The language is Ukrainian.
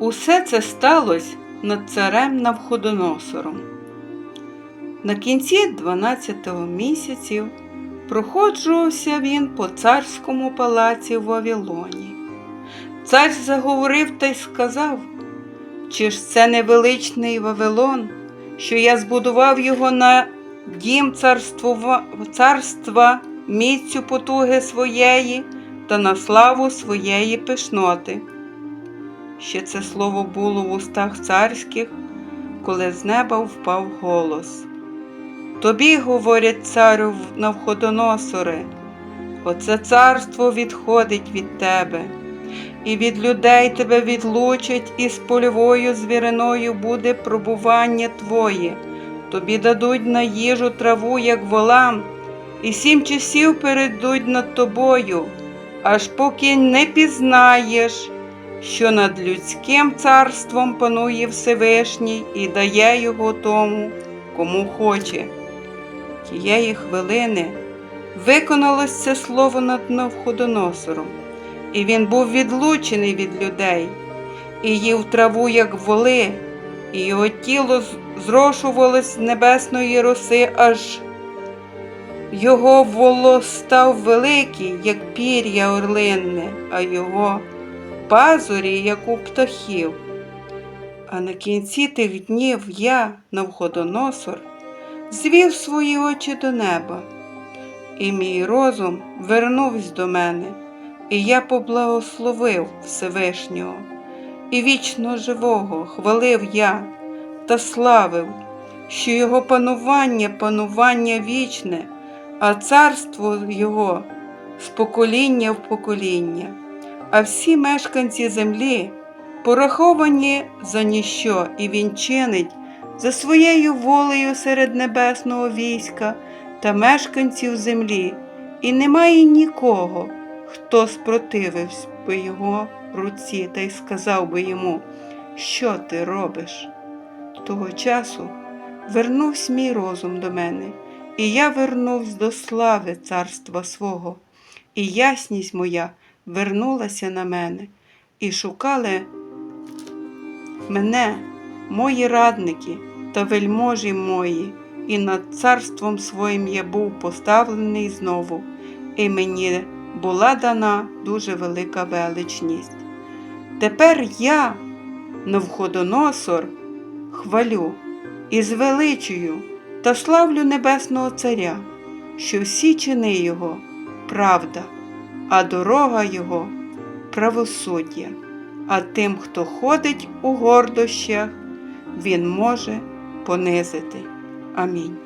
Усе це сталося над царем Навходоносором. На кінці 12-го місяців проходжувався він по царському палаці в Вавилоні. Цар заговорив та й сказав, чи ж це не величний Вавилон, що я збудував його на дім царства міцю потуги своєї та на славу своєї пишноти. Ще це слово було в устах царських, коли з неба впав голос. Тобі, говорять царю Навходоносоре, оце царство відходить від тебе, і від людей тебе відлучать, і з польовою звіриною буде пробування твоє. Тобі дадуть на їжу траву, як волам, і сім часів перейдуть над тобою, аж поки не пізнаєш, що над людським царством панує Всевишній і дає його тому, кому хоче. Тієї хвилини виконалось це слово над Навходоносором, і він був відлучений від людей, і їв траву, як воли, і його тіло зрошувалось з небесної роси, аж його волос став великий, як пір'я орлинне, а його пазурі, як у птахів. А на кінці тих днів я, Навходоносор, звів свої очі до неба, і мій розум вернувся до мене, і я поблагословив Всевишнього, і вічно живого хвалив я та славив, що його панування панування вічне, а царство його з покоління в покоління, а всі мешканці землі пораховані за ніщо, і він чинить за своєю волею серед небесного війська та мешканців землі, і немає нікого, хто спротивився би його руці та й сказав би йому, що ти робиш. Того часу вернувся мій розум до мене, і я вернувся до слави царства свого, і ясність моя вернулася на мене, і шукали мене, мої радники та вельможі мої, і над царством своїм я був поставлений знову, і мені була дана дуже велика величність. Тепер я, Навходоносор, хвалю і звеличую та славлю Небесного Царя, що всі чини Його правда, а дорога Його правосуддя. А тим, хто ходить у гордощах, він може понизити. Амінь.